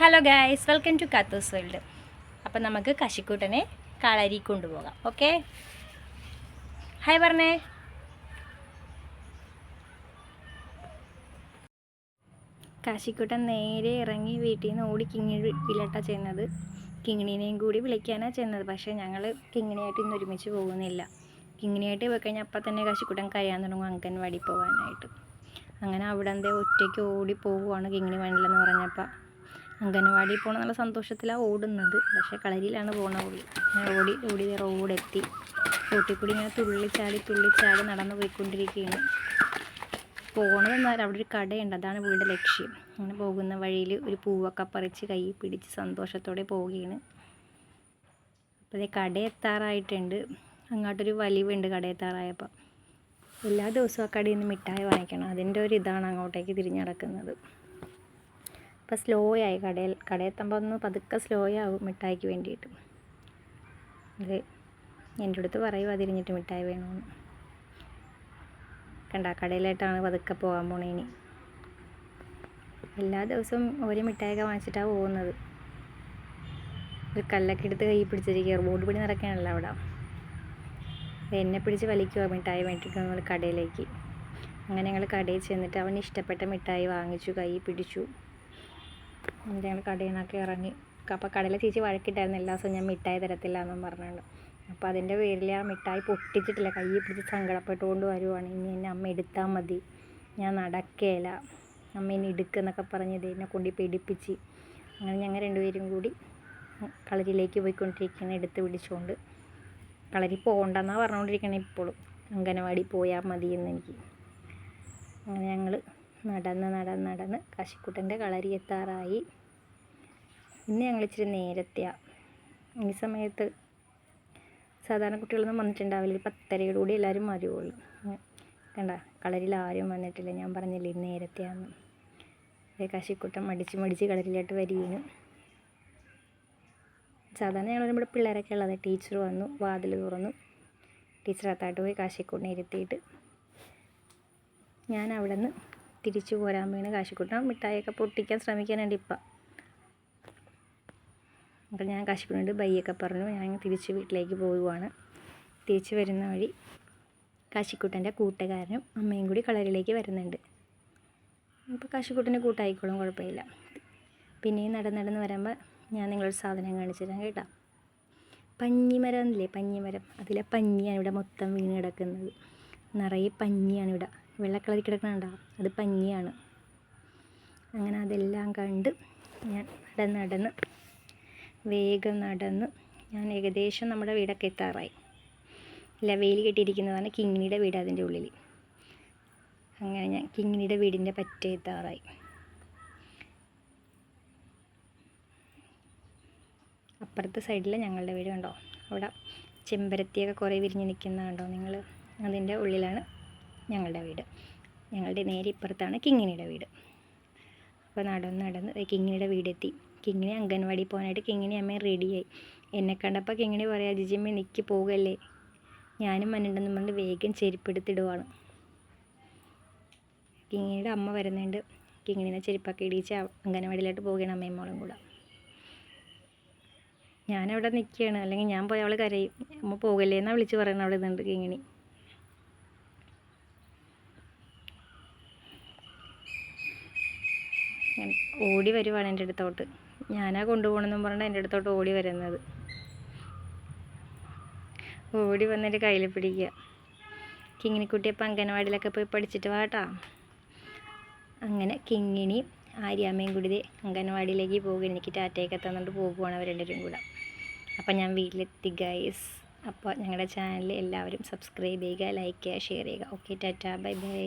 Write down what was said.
Hello guys welcome to Kathoos world അപ്പം നമുക്ക് കശിക്കൂട്ടനെ കളരി കൊണ്ടുപോകാം. ഓക്കെ ഹായ് പറഞ്ഞേ കാശിക്കുട്ടൻ നേരെ ഇറങ്ങി വീട്ടിൽ നിന്ന് ഓടി കിങ്ങിണി വിലട്ടാ ചെയ്യുന്നത് കിങ്ങിണീനെയും കൂടി വിളിക്കാനാണ് ചെന്നത്. പക്ഷേ ഞങ്ങൾ കിങ്ങിണിയായിട്ട് ഇന്ന് ഒരുമിച്ച് പോകുന്നില്ല. കിങ്ങിണിയായിട്ട് പോയി കഴിഞ്ഞാൽ അപ്പം തന്നെ കാശിക്കുട്ടൻ കരയാൻ തുടങ്ങും അംഗൻവാടി പോകാനായിട്ട് അങ്ങനെ അവിടെ എന്തേ ഒറ്റയ്ക്ക് ഓടി പോവുകയാണ് കിങ്ങിണി വേണ്ടില്ലെന്ന് പറഞ്ഞപ്പോൾ അംഗനവാടി പോകണമെന്നുള്ള സന്തോഷത്തിലാണ് ഓടുന്നത്. പക്ഷേ കളരിയിലാണ് പോണ ഓടി. ഓടി ഓടി റോഡെത്തി റോട്ടിൽ ഇങ്ങനെ തുള്ളിച്ചാടി തുള്ളിച്ചാടി നടന്നു പോയിക്കൊണ്ടിരിക്കുകയാണ്. പോകണമെന്നാൽ അവിടെ ഒരു കടയുണ്ട്. അതാണ് വീടിന്റെ ലക്ഷ്യം. അങ്ങനെ പോകുന്ന വഴിയിൽ ഒരു പൂവൊക്കെ പറിച്ച് കൈ പിടിച്ച് സന്തോഷത്തോടെ പോവുകയാണ്. അപ്പോൾ കട എത്താറായിട്ടുണ്ട് അങ്ങോട്ടൊരു വലിവുണ്ട് കട എത്താറായപ്പോൾ എല്ലാ ദിവസവും ആ കടയിൽ നിന്ന് മിഠായി വാങ്ങിക്കണം. അതിന്റെ ഒരു ഇതാണ് അങ്ങോട്ടേക്ക് തിരിഞ്ഞ് നടക്കുന്നത്. അപ്പോൾ സ്ലോ ആയി കടയിൽ കടയെത്തുമ്പോൾ ഒന്ന് പതുക്കെ സ്ലോ ആവും മിഠായിക്ക് വേണ്ടിയിട്ട്. അത് എന്റെ അടുത്ത് പറയുക തിരിഞ്ഞിട്ട് മിഠായി വേണമെന്ന് കണ്ട കടയിലായിട്ടാണ് പതുക്കെ പോകാൻ പോണേ ഇനി. എല്ലാ ദിവസവും ഒരു മിഠായിയൊക്കെ വാങ്ങിച്ചിട്ടാണ് പോകുന്നത്. ഒരു കല്ലൊക്കെ എടുത്ത് കൈ പിടിച്ചിരിക്കുക റോഡ് പണി നടക്കാനല്ല അവിടെ? എന്നെ പിടിച്ച് വലിക്കുക മിഠായി വേണ്ടിയിട്ട് നമ്മൾ കടയിലേക്ക്. അങ്ങനെ ഞങ്ങൾ കടയിൽ ചെന്നിട്ട് അവന് ഇഷ്ടപ്പെട്ട മിഠായി വാങ്ങിച്ചു കൈ പിടിച്ചു. എന്നിട്ട് ഞങ്ങൾ കടയിൽ നിന്നൊക്കെ ഇറങ്ങി അപ്പോൾ കടയിലെ ചേച്ചി വഴക്കിട്ടായിരുന്നു എല്ലാ ദിവസവും ഞാൻ മിഠായി തരത്തില്ല എന്നും പറഞ്ഞുകൊണ്ട് അപ്പോൾ അതിന്റെ പേരിൽ ആ മിഠായി പൊട്ടിച്ചിട്ടില്ല കൈ പിടിച്ച് സങ്കടപ്പെട്ടുകൊണ്ട് വരുവാണ്. ഇനി എന്നെ അമ്മ എടുത്താൽ മതി. ഞാൻ നടക്കേല. അമ്മ ഇനി എടുക്കുന്നൊക്കെ പറഞ്ഞ് ഇത് എന്നെ കൊണ്ട് പേടിപ്പിച്ച്. അങ്ങനെ ഞങ്ങൾ രണ്ടുപേരും കൂടി കളരിയിലേക്ക് പോയിക്കൊണ്ടിരിക്കുകയാണ് എടുത്ത് പിടിച്ചുകൊണ്ട് കളരി പോകണ്ടെന്നാണ് പറഞ്ഞുകൊണ്ടിരിക്കണേ ഇപ്പോഴും അംഗനവാടി പോയാൽ മതി എന്ന് എനിക്ക്. അങ്ങനെ ഞങ്ങൾ നടന്ന് നടന്ന് നടന്ന് കാശിക്കുട്ടന്റെ കളരി എത്താറായി. ഇന്ന് ഞങ്ങൾ ഇച്ചിരി നേരത്തെയാണ് ഈ സമയത്ത് സാധാരണ കുട്ടികളൊന്നും വന്നിട്ടുണ്ടാവില്ല. ഒരു പത്തരയോടുകൂടി എല്ലാവരും വരുവുള്ളൂ. കണ്ട കളരിൽ ആരും വന്നിട്ടില്ല. ഞാൻ പറഞ്ഞില്ലേ ഇന്ന് നേരത്തെയാണ് കാശിക്കുട്ടൻ മടിച്ച് മടിച്ച് കളരിലോട്ട് വരികയും സാധാരണ ഞങ്ങൾ ഇവിടെ പിള്ളേരൊക്കെ ഉള്ളത്. ടീച്ചർ വന്നു വാതിൽ തുറന്നു. ടീച്ചർ അകത്തായിട്ട് പോയി കാശിക്കൂട്ടിനെ ഇരുത്തിയിട്ട് ഞാൻ അവിടെ നിന്ന് തിരിച്ചു പോരാൻ വീണ് കാശിക്കുട്ടൻ മിഠായിയൊക്കെ പൊട്ടിക്കാൻ ശ്രമിക്കാനുണ്ട് ഇപ്പം. അപ്പം ഞാൻ കാശിക്കുട്ടനോട് ബൈയൊക്കെ പറഞ്ഞു ഞാൻ തിരിച്ച് വീട്ടിലേക്ക് പോവുകയാണ് തിരിച്ച് വരുന്ന വഴി കാശിക്കുട്ടന്റെ കൂട്ടുകാരനും അമ്മയും കൂടി കളരിലേക്ക് വരുന്നുണ്ട്. അപ്പോൾ കാശിക്കുട്ടന്റെ കൂട്ടായിക്കോളും കുഴപ്പമില്ല. പിന്നെയും നടന്ന് നടന്ന് വരുമ്പോൾ ഞാൻ നിങ്ങളൊരു സാധനം കാണിച്ചു തരാം കേട്ടോ. പഞ്ഞിമരം എന്നില്ലേ പഞ്ഞിമരം. അതിലെ പഞ്ഞിയാണ് ഇവിടെ മൊത്തം വീണ് കിടക്കുന്നത്. നിറയെ പഞ്ഞിയാണ് ഇവിടെ. വെള്ള കളറിൽ കിടക്കണുണ്ടോ അത് പഞ്ഞിയാണ്. അങ്ങനെ അതെല്ലാം കണ്ട് ഞാൻ നടന്ന് നടന്ന് വേഗം നടന്ന് ഞാൻ ഏകദേശം നമ്മുടെ വീടൊക്കെ എത്താറായി. ഇല്ല വെയിൽ കെട്ടിയിരിക്കുന്നതാണ് കിങ്ങിണിയുടെ വീട് അതിന്റെ ഉള്ളിൽ. അങ്ങനെ ഞാൻ കിങ്ങിണിയുടെ വീടിന്റെ പറ്റേ എത്താറായി. അപ്പുറത്തെ സൈഡിൽ ഞങ്ങളുടെ വീട് കണ്ടോ അവിടെ ചെമ്പരത്തിയൊക്കെ കുറേ വിരിഞ്ഞ് നിൽക്കുന്ന കണ്ടോ നിങ്ങൾ? അതിന്റെ ഉള്ളിലാണ് ഞങ്ങളുടെ വീട്. ഞങ്ങളുടെ നേരെ ഇപ്പുറത്താണ് കിങ്ങിണിയുടെ വീട്. അപ്പോൾ നടന്ന് നടന്ന് കിങ്ങിണിയുടെ വീടെത്തി. കിങ്ങിണി അംഗൻവാടി പോകാനായിട്ട് കിങ്ങിണി അമ്മ റെഡിയായി. എന്നെ കണ്ടപ്പോൾ കിങ്ങിണി പറയാം ജിജിമ്മ നിൽക്കി പോകല്ലേ? ഞാനും മനുണ്ടെന്ന് പറഞ്ഞ് വേഗം ചെരുപ്പെടുത്തിടുവാണ്. കിങ്ങിണിയുടെ അമ്മ വരുന്നുണ്ട്. കിങ്ങിണിനെ ചെരുപ്പൊക്കെ ഇടിച്ച് അംഗനവാടിയിലോട്ട് പോവുകയാണ് അമ്മയും മോളും കൂടെ. ഞാനവിടെ നിൽക്കുകയാണ്. അല്ലെങ്കിൽ ഞാൻ പോയി അവൾ കരയും. അമ്മ പോകല്ലേ? എന്നാണ് വിളിച്ച് പറയുന്നത് അവിടെ നിന്നുണ്ട് കിങ്ങിണി. ഓടി വരുവാണ് എന്റെ അടുത്തോട്ട്. ഞാനാ കൊണ്ടുപോകണമെന്നും പറഞ്ഞാൽ എന്റെ അടുത്തോട്ട് ഓടി വരുന്നത്. ഓടി വന്നിട്ട് കയ്യിൽ പിടിക്കുക. കിങ്ങിണിക്കുട്ടിയപ്പം അംഗനവാടിയിലൊക്കെ പോയി പഠിച്ചിട്ട് വാട്ടാ അങ്ങനെ കിങ്ങിണി ആര്യാമ്മയും കൂടി അംഗനവാടിയിലേക്ക് പോകുകയാണ് എനിക്ക് ടാറ്റയൊക്കെ തന്നുകൊണ്ട് പോകുവാണ് അവർ രണ്ടുപേരും കൂടെ. അപ്പം ഞാൻ വീട്ടിലെത്തി ഗൈസ് അപ്പോൾ ഞങ്ങളുടെ ചാനൽ എല്ലാവരും സബ്സ്ക്രൈബ് ചെയ്യുക ലൈക്ക് ചെയ്യുക ഷെയർ ചെയ്യുക. ഓക്കെ ടാറ്റ. Bye bye.